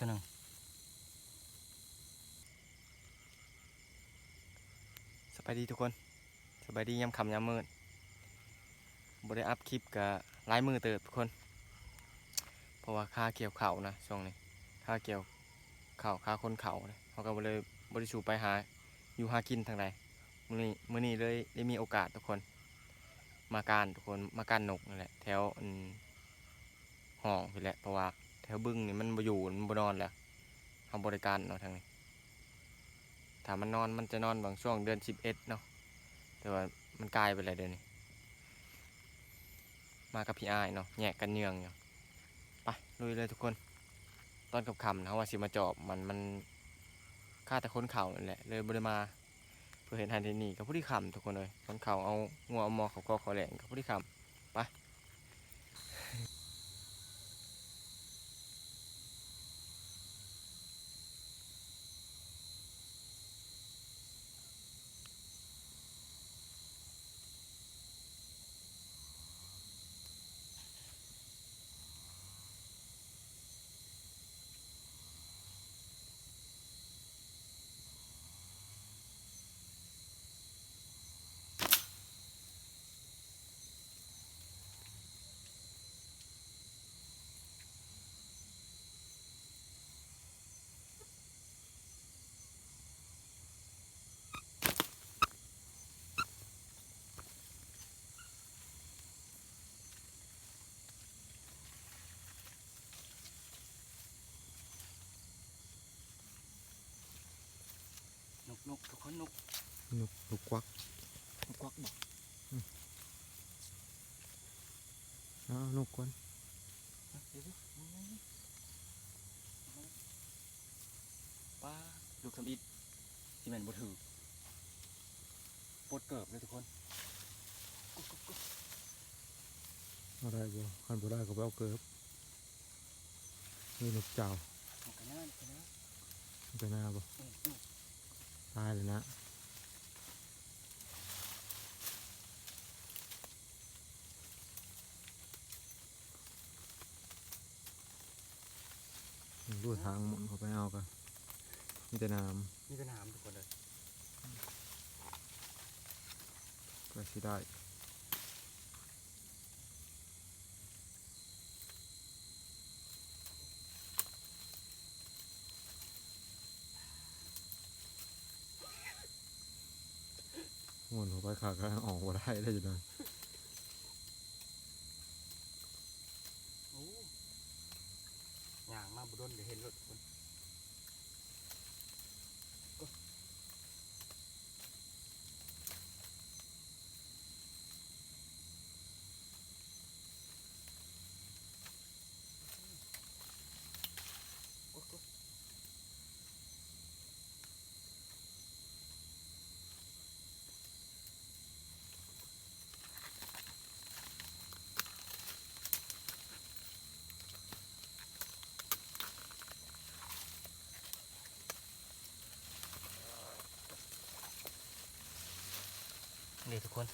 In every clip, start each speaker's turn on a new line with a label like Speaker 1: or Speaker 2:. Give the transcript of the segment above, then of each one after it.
Speaker 1: ตัวหนึ่งสบายดีทุกคนสบายดียามค่ำยามมืดบ่ได้อัพคลิปกับลายมือเติบทุกคน เพราะว่าค่าเกี่ยวเข่านะช่วงนี้ค่าเกี่ยวเข่าค่าคนเข่าเลยเขาก็เลยบริสูไปหาอยู่หากินทางใดมื้อนี้มื้อนี้เลยได้มีโอกาสทุกคน มาการทุกคนมาการนกนั่นแหละแถวห้องพี่แหละเพราะว่า แถวบึ้งนี่มันบ่อยู่มันบ่นอนแล้วทำบริการเนาะทางนี้ถ้ามันนอนมันจะนอนบางช่วงเดือนสิบเอ็ดเนาะแต่ว่ามันกลายไปแล้วเดือนนี้ มากับพี่อายเนาะแยกกันเนืองอยู่ไปลุยเลยทุกคน ตอนกับคำนะว่าสิมาจอบมันมันฆ่าแต่คนเข่านั่นแหละเลยบริมาเพื่อเห็นทันทีนี่กับผู้ที่คำทุกคนเลยคนเข่าเอางัวเอาหมอเขาก็ขอแหลงกับผู้ที่คำ นกนกทุกคนนก
Speaker 2: นกนกควัก
Speaker 1: นกควักบอก
Speaker 2: อ้าวนกกวน
Speaker 1: เดี๋ยวป้าลูกทำอิดที่แมันบ่ถือปวดเกิบเลยทุกคนกุ๊กกุ๊กกุ๊ก
Speaker 2: เอาได้บ่คันบ่ได้ก็ไปเอาเกิบนี่นกเจ้า
Speaker 1: เอากันหน้ากันหน้า
Speaker 2: ไปหน้าบ่
Speaker 1: อืมอืม
Speaker 2: ตายเลยนะดูทางหมุนเขาไปเอากันมีแต่น้
Speaker 1: มีแต่น้ำทุกคนเลยำ
Speaker 2: ก็สิได้ มุนหัวไปขาก็ออกมาได้ได้อยู่นะ
Speaker 1: โอ้ย่างมาบุดนเดี๋ยวเห็นรถคน นี่ทุกคน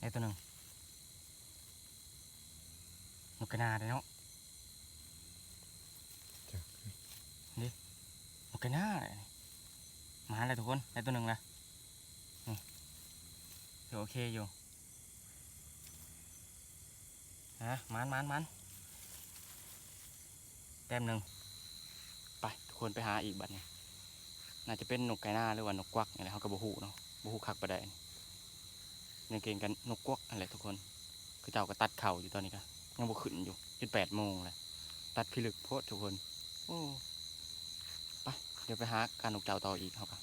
Speaker 1: ไอ้ตัวหนึ่งนกกระนาเลยเนาะ
Speaker 2: จ้ะ
Speaker 1: นกกระนาเลยมาเลยทุกคนไอ้ตัวหนึ่งละนี่ถือโอเคอยู่ฮะมันมันมันแต้มหนึ่งไปทุกคนไปหาอีกบัดนี้ น่าจะเป็นนกไก่หน้าหรือว่านกกวักนี่แหละเขาก็บ่ฮู้เนาะบ่ฮู้คักปานใดนี่ยังเก่งกันนกกวักนั่นแหละทุกคนคือเจ้าก็ตัดเข่าอยู่ตอนนี้ก็ยังบ่ขึ้นอยู่จนแปดโมงเลยตัดพิลึกโพดทุกคน โอ้ไปเดี๋ยวไปหาการนกเจ้าต่ออีกเขาก็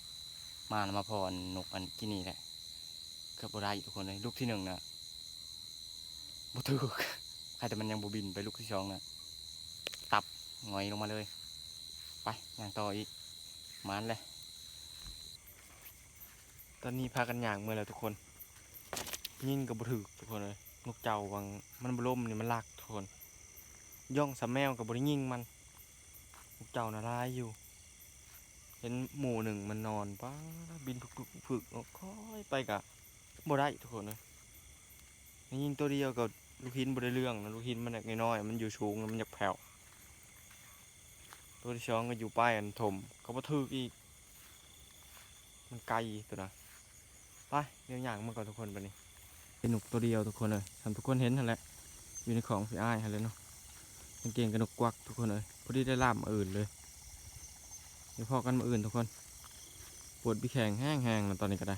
Speaker 1: มาล้วมาพรนกอันที่นี่แหละเกือบบ่ได้ทุกคนเลยลูกที่หนึ่งน่ะบ่ถูกใครแต่มันยังบ่บินไปลูกที่สองน่ะตับหงอยลงมาเลย ไปย่างต่ออีกมันเลย ตอนนี้พากันอย่างเมื่อแล้วทุกคน ยิ่งกับบุถึกทุกคนเลยนกเจ้าวังมันบล่มนี่มันลากทุกคน ย่องสามแมวกับบริยิงมันนกเจ้าน่ะร้ายอยู่ เห็นหมู่หนึ่งมันนอนป้าบินฝึกๆฝึกๆค่อยไปกะบ่ได้ทุกคนเลยยิงตัวเดียวกับลูกหินบ่ได้เรื่องนะลูกหินมันน้อยๆมันอยู่สูงมันอยากแผ่วตัวที่สองก็อยู่ป้ายอันถมเขาบ่ทึกอีก มันไกลตัวนะ ไปเดี๋ยวอย่างมาก่อนทุกคนไปนี่เป็นหนุกตัวเดียวทุกคนเลยทำทุกคนเห็นนั่นแหละอยู่ในของพี่อ้ายหั่นเลยเนาะกางเกงกับนกกวักทุกคนเลยพอดีได้ล่ามมาอื่นเลยเดี๋ยวพอกันมาอื่นทุกคนปวดพี่แข็งแห้งๆแล้วตอนนี้ก็ได้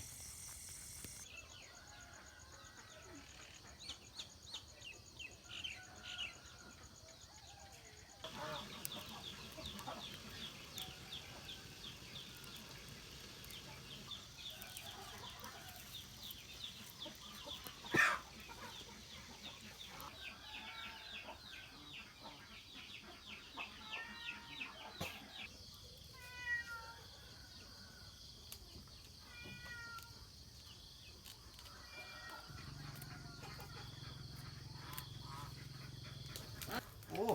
Speaker 1: โอ้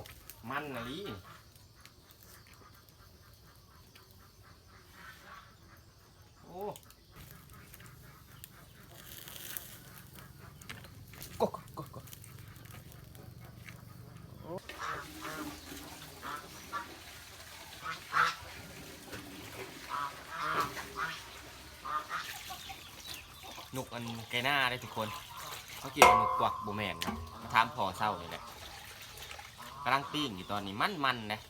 Speaker 1: มันอะลีโอ้กกกกกโอ้นกอันไกหน้าได้ทุกคน เขาเกี่ยวนกกวักโบแมนนะมาถามพอเศร้านี่แหละำลังปิ้งอยู่ตอนนี้มันมันๆนะ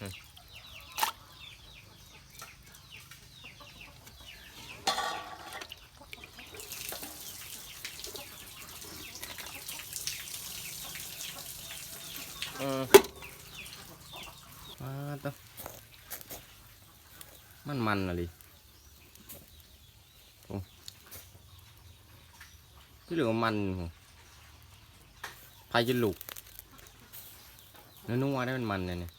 Speaker 1: อืมเออมาตัวมันมันอะไรโอ้ที่เหลือมันโห พายจะลุกนัวได้มันมันเลยเนี่ย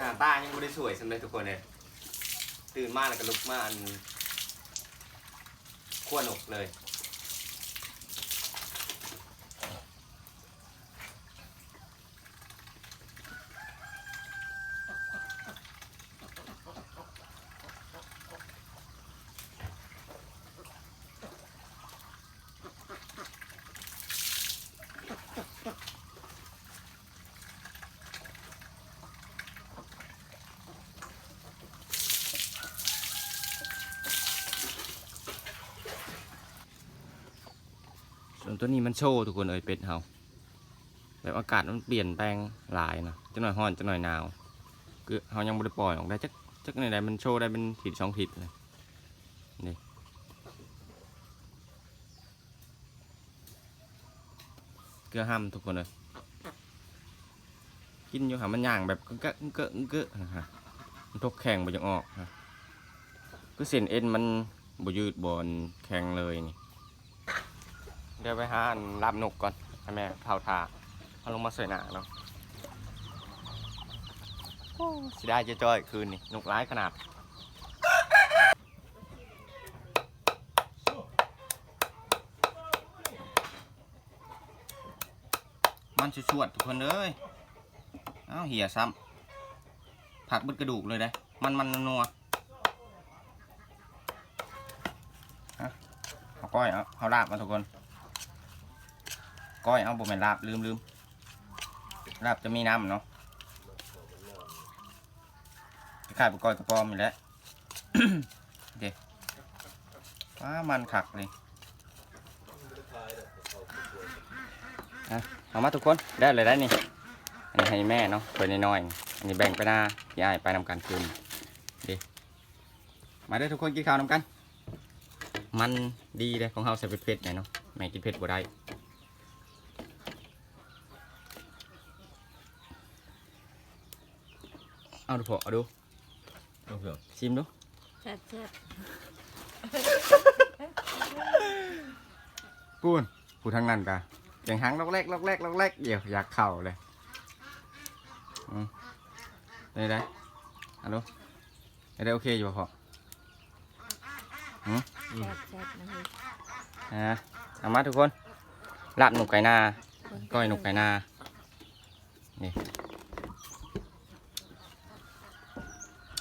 Speaker 1: หน้าตายังไม่ได้สวยสำเลยทุกคนเลยตื่นมาแล้วก็ลุกมาอันขั้วนกเลย ส่วนตัวนี้มันโชว์ทุกคนเอ้ยเป็ดเฮาแบบอากาศมันเปลี่ยนแปลงหลายนะจะหน่อยร้อนจะหน่อยหนาวคือเฮายังไม่ได้ปล่อยออกได้จักจักในใดมันโชว์ได้เป็นผิดสองผิดเลยนี่เกลือห้ำทุกคนเลยกินอยู่หามันย่างแบบกึกกะกึกกะกึกกนะฮะมันทกแข็งไปจังออกฮะคือเส้นเอ็นมันบ่ยืดบอนแข็งเลยนี่ เดี๋ยวไปหาอันลาบนกก่อนให้แม่เผาทาเอาลงมาใส่หนาเนาะสิได้จะจ้อยคืนนี่นกร้ายขนาดมันชวดๆทุกคนเลยเอ้าเหี่ยซ้ำผักเบดกระดูกเลยได้ มันมันนัวฮะเอาก้อยเอาเอาลาบมาทุกคน ก้อยเอาบ่แม่นลาบลืมลืมลาบจะมีน้ำเนาะคล้ายๆกับก้อยกระปอมนี่แหละเด็ว้ามันขักเลยเอามาทุกคนได้เลยได้นี่อันนี้ให้แม่เนาะตัวน้อยๆอันนี้แบ่งไปหน้าพี่อ้ายไปนำกันคืนเด็มาได้ทุกคนกินข้าวนำกัน มันดีเลยของเฮาใส่เผ็ดๆหน่อยเนาะแม่กินเผ็ดบ่ได้ เอาดูพอเอาดู
Speaker 3: เอาเถอะ
Speaker 1: ชิมดู
Speaker 4: แซ่บแซ่บ
Speaker 1: ปูนปูทางนั้นกะอย่างหางลอกแรกลอกแรกลอกแรกเดี๋ยวอยากเข่าเลยอืมได้ได้เอาดูได้ได้โอเคอยู่ป่ะพอ
Speaker 4: แซ่บแซ่บนะเฮ้ย
Speaker 1: อะเอามาทุกคนลาบหนุกไก่นา
Speaker 4: คน
Speaker 1: ก้อยหนุกไก่นานี่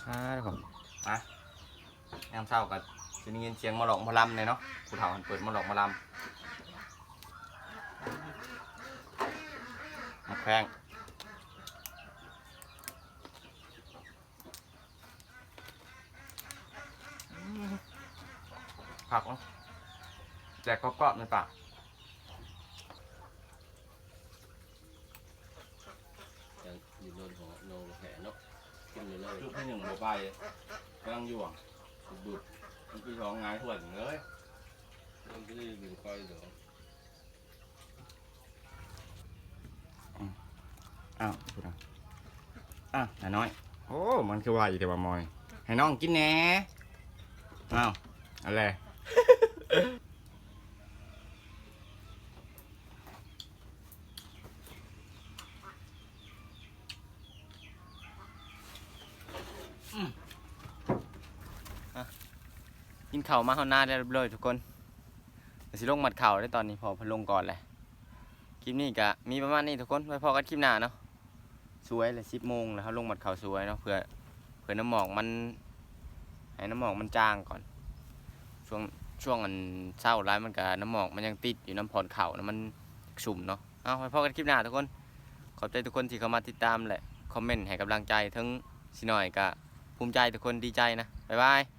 Speaker 1: อ่าทุกคนอะยามเศร้ากับจะได้ยินเสียงมาหลอกมาลำเลยเนาะผู้เฒ่าหันเปิดมาหลอกมาลำมาแข้งผักเนาะแจกก็กรอบๆในปาก
Speaker 3: ยังอยู่โดนหัวโนแผลเนาะ กินอยู่เลย
Speaker 1: ลูกที่หนึ่งบัวไปกำลังอยู่อะ
Speaker 3: บุบ
Speaker 1: มันคือของงายถ่วนเลย
Speaker 3: มันก็เลยเป็นก้อยเดี๋ยว
Speaker 1: อ้าวพูดอะอ้าวน้าน้อย โอ้ มันคือว่าอยู่แต่ว่ามอย ให้น้องกินแหน่อ้าวอะไร กินเข่าวมาข้างหน้าได้เรียทุกคนเดี๋ยวสิลงมัดเข่าวได้ตอนนี้พอพลงก่อนเลยคลิปนี้ก็มีประมาณนี้ทุกคนไว้พอกันคลิปหน้าเนาะสวยเลยสิบโมงแล้วเขาลงมัดเข่าวสวยเนาะเพื่อเพื่อน้ำหมอกมันให้น้ำหมอกมันจางก่อน ช่วงช่วงอันเศร้าร้ายมันก็น้ำหมอกมันยังติดอยู่น้ำผ่อนเข่านะมันสุ่มเนาะเอาไว้พอกันคลิปหน้าทุกคน ขอบใจทุกคนที่เข้ามาติดตามแหละคอมเมนต์ให้กำลังใจทั้งสิหน่อยก็ภูมิใจทุกคนดีใจนะบ๊ายบาย